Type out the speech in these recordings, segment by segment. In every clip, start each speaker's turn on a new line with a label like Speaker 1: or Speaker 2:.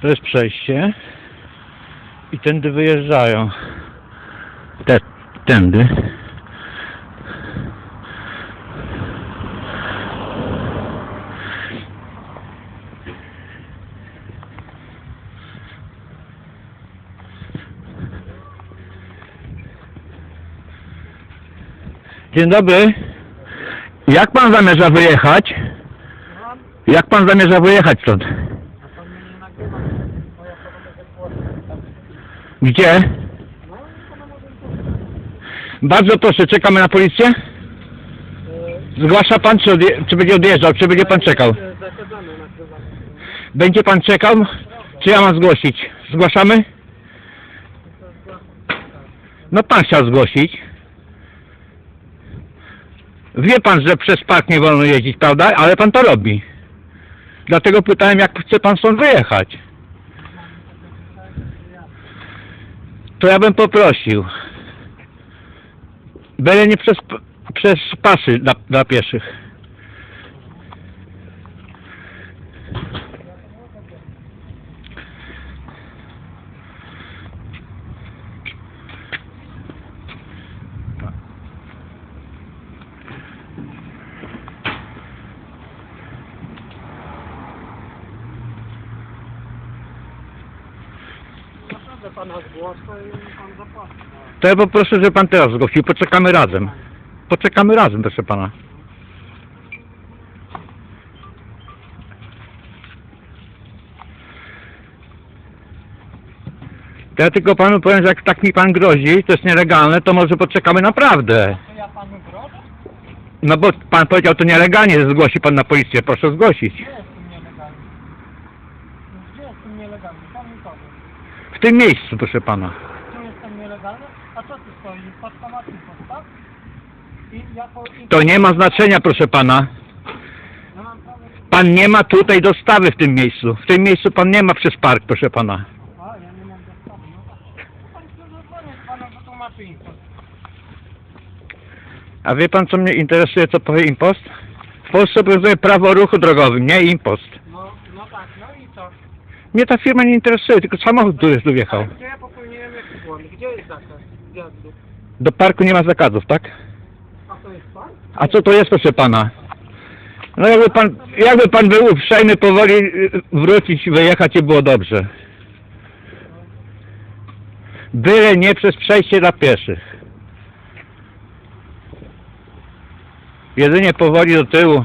Speaker 1: To jest przejście. I tędy wyjeżdżają. Te, tędy. Dzień dobry. Jak pan zamierza wyjechać? Jak pan zamierza wyjechać stąd? Gdzie? Bardzo proszę, czekamy na policję? Zgłasza pan, czy, odje- czy będzie odjeżdżał, czy będzie pan czekał? Będzie pan czekał, czy ja mam zgłosić? Zgłaszamy? No pan chciał zgłosić. Wie pan, że przez park nie wolno jeździć, prawda? Ale pan to robi. Dlatego pytałem, jak chce pan stąd wyjechać. To ja bym poprosił. Byle nie przez, przez pasy dla, dla pieszych.
Speaker 2: Naprawdę pana zgłoszę i pan zapłaci.
Speaker 1: To ja poproszę, żeby pan teraz zgłosił. Poczekamy razem. Poczekamy razem, proszę pana. To ja tylko panu powiem, że jak tak mi pan grozi, to jest nielegalne, to może poczekamy naprawdę.
Speaker 2: To ja panu grożę?
Speaker 1: No bo pan powiedział, to nielegalnie, zgłosi pan na policję, proszę zgłosić.
Speaker 2: Gdzie jestem nielegalny? Gdzie jestem nielegalny? Pan mi powie.
Speaker 1: W tym miejscu, proszę pana.
Speaker 2: Tu jestem nielegalny? A co tu stoi? Paczkomaty postaw? I jako... I...
Speaker 1: To nie ma znaczenia, proszę pana.
Speaker 2: Ja mam prawo...
Speaker 1: Pan nie ma tutaj dostawy w tym miejscu. W tym miejscu pan nie ma przez park, proszę pana.
Speaker 2: A, ja nie mam dostawy. No tak. Pan chce zadzwonić, pana wytłumaczy info.
Speaker 1: A wie pan, co mnie interesuje, co powie impost? W Polsce obowiązuje prawo o ruchu drogowym, nie impost.
Speaker 2: No, no tak, no i co?
Speaker 1: Mnie ta firma nie interesuje, tylko samochód, tu.
Speaker 2: Ale gdzie ja popełniłem jaki błąd? Gdzie jest zakaz wjazdu?
Speaker 1: Do parku nie ma zakazów, tak?
Speaker 2: A to jest pan?
Speaker 1: A co to jest, proszę pana? No jakby pan, jakby pan był uprzejmy powoli y, wrócić, wyjechać i było dobrze. Byle nie przez przejście dla pieszych. Jedynie powoli do tyłu.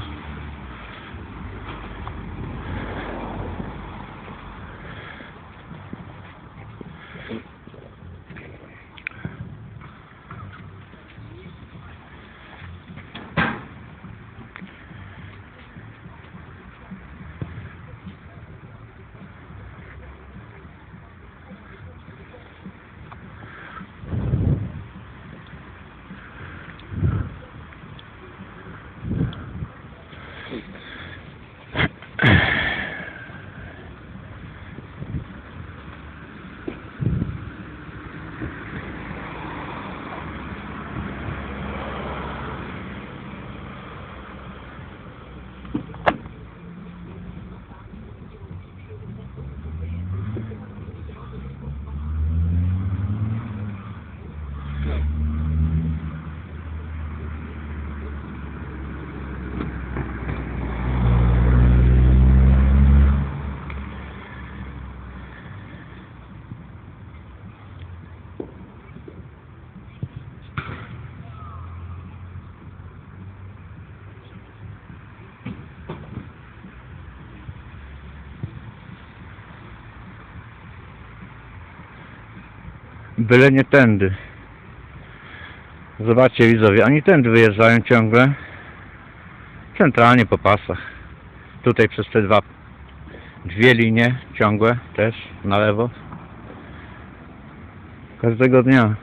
Speaker 1: Byle nie tędy. Zobaczcie widzowie, oni tędy wyjeżdżają ciągle. Centralnie po pasach. Tutaj przez te dwa, dwie linie ciągłe też na lewo. Każdego dnia.